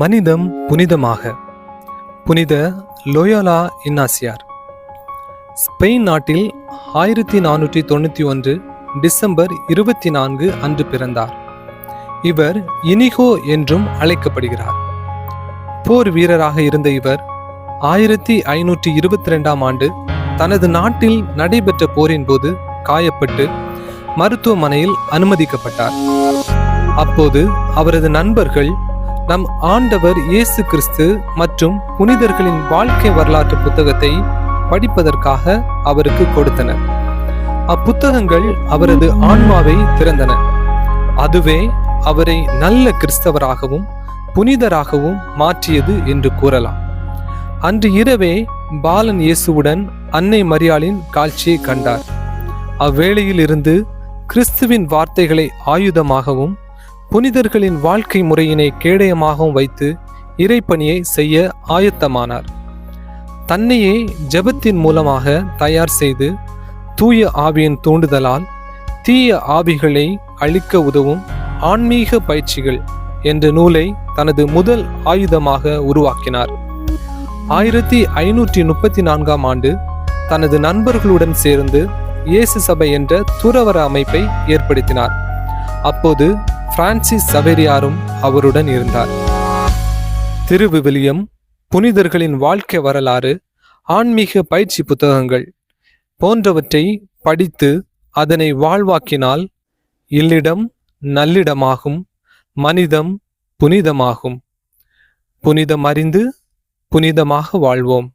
மனிதம் புனிதமாக. புனித லோயோலா இன்னாசியார். ஸ்பெயின் நாட்டில் ஆயிரத்தி நானூற்றி தொண்ணூற்றி ஒன்று டிசம்பர் இருபத்தி நான்கு அன்று பிறந்தார். இவர் இனிகோ என்றும் அழைக்கப்படுகிறார். போர் வீரராக இருந்த இவர் ஆயிரத்தி ஐநூற்றி இருபத்தி ரெண்டாம் ஆண்டு தனது நாட்டில் நடைபெற்ற போரின் போது காயப்பட்டு மருத்துவமனையில் அனுமதிக்கப்பட்டார். அப்போது அவரது நண்பர்கள் நம் ஆண்டவர் இயேசு கிறிஸ்து மற்றும் புனிதர்களின் வாழ்க்கை வரலாற்று புத்தகத்தை படிப்பதற்காக அவருக்கு கொடுத்தனர் அப்புத்தகங்கள் அவரது ஆன்மாவை திறந்தன. அதுவே அவரை நல்ல கிறிஸ்தவராகவும் புனிதராகவும் மாற்றியது என்று கூறலாம். அன்று இரவே பாலன் இயேசுவுடன் அன்னை மரியாளின் காட்சியை கண்டார். அவ்வேளையில் இருந்து கிறிஸ்துவின் வார்த்தைகளை ஆயுதமாகவும் புனிதர்களின் வாழ்க்கை முறையினை கேடயமாகவும் வைத்து இறைப்பணியை செய்ய ஆயத்தமானார். தன்னையே ஜெபத்தின் மூலமாக தயார் செய்து தூய ஆவியின் தூண்டுதலால் தீய ஆவிகளை அழிக்க உதவும் ஆன்மீக பயிற்சிகள் என்ற நூலை தனது முதல் ஆயுதமாக உருவாக்கினார். ஆயிரத்தி ஐநூற்றி முப்பத்தி நான்காம் ஆண்டு தனது நண்பர்களுடன் சேர்ந்து இயேசு சபை என்ற துறவர அமைப்பை ஏற்படுத்தினார். அப்போது பிரான்சிஸ் சவேரியாரும் அவருடன் இருந்தார். திருவிவிலியம் புனிதர்களின் வாழ்க்கை வரலாறு ஆன்மீக பயிற்சி புத்தகங்கள் போன்றவற்றை படித்து அதனை வாழ்வாக்கினால் இல்லிடம் நல்லிடமாகும் மனிதம் புனிதமாகும். புனிதம் அறிந்து புனிதமாக வாழ்வோம்.